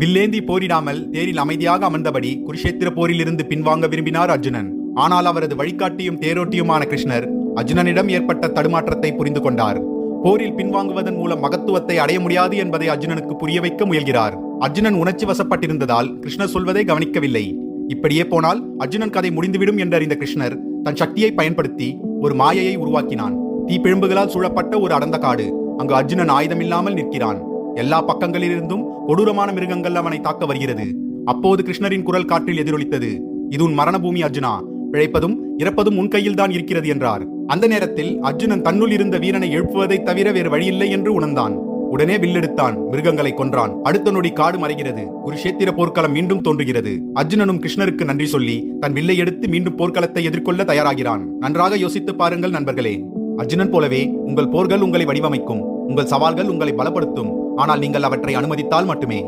வில்லேந்தி போரிடாமல் தேரில் அமைதியாக அமர்ந்தபடி குருஷேத்திர போரிலிருந்து பின்வாங்க விரும்பினார் அர்ஜுனன். ஆனால் அவரது வழிகாட்டியும் தேரோட்டியுமான கிருஷ்ணர் அர்ஜுனனிடம் ஏற்பட்ட தடுமாற்றத்தை புரிந்து கொண்டார். போரில் பின்வாங்குவதன் மூலம் மகத்துவத்தை அடைய முடியாது என்பதை அர்ஜுனனுக்கு புரிய வைக்க முயல்கிறார். அர்ஜுனன் உணர்ச்சி வசப்பட்டிருந்ததால் கிருஷ்ணர் சொல்வதை கவனிக்கவில்லை. இப்படியே போனால் அர்ஜுனன் கதை முடிந்துவிடும் என்றறிந்த கிருஷ்ணர் தன் சக்தியை பயன்படுத்தி ஒரு மாயையை உருவாக்கினான். தீப்பிழம்புகளால் சூழப்பட்ட ஒரு அடந்த காடு. அங்கு அர்ஜுனன் ஆயுதமில்லாமல் நிற்கிறான். எல்லா பக்கங்களிலிருந்தும் கொடூரமான மிருகங்கள் அவனை தாக்க வருகிறது. அப்போது கிருஷ்ணரின் குரல் காற்றில் எதிரொலித்தது. இது உன் மரண பூமி அர்ஜுனா பிழைப்பதும் இறப்பதும் உன் கையில் தான் இருக்கிறது என்றார். அந்த நேரத்தில் அர்ஜுனன் தன்னுள் இருந்த வீரனை எழுப்புவதை தவிர வேறு வழியில்லை என்று உணர்ந்தான். உடனே வில்லெடுத்தான் மிருகங்களை கொன்றான். அடுத்த நொடி காடு மறைகிறது. குருஷேத்திர போர்க்களம் மீண்டும் தோன்றுகிறது. அர்ஜுனனும் கிருஷ்ணருக்கு நன்றி சொல்லி தன் வில்லை எடுத்து மீண்டும் போர்க்களத்தை எதிர்கொள்ள தயாராகிறான். நன்றாக யோசித்து பாருங்கள் நண்பர்களே. அர்ஜுனன் போலவே உங்கள் போர்கள் உங்களை வடிவமைக்கும் உங்கள் சவால்கள் உங்களை பலப்படுத்தும். ஆனால் நீங்கள் அவற்றை அனுமதித்தால் மட்டுமே.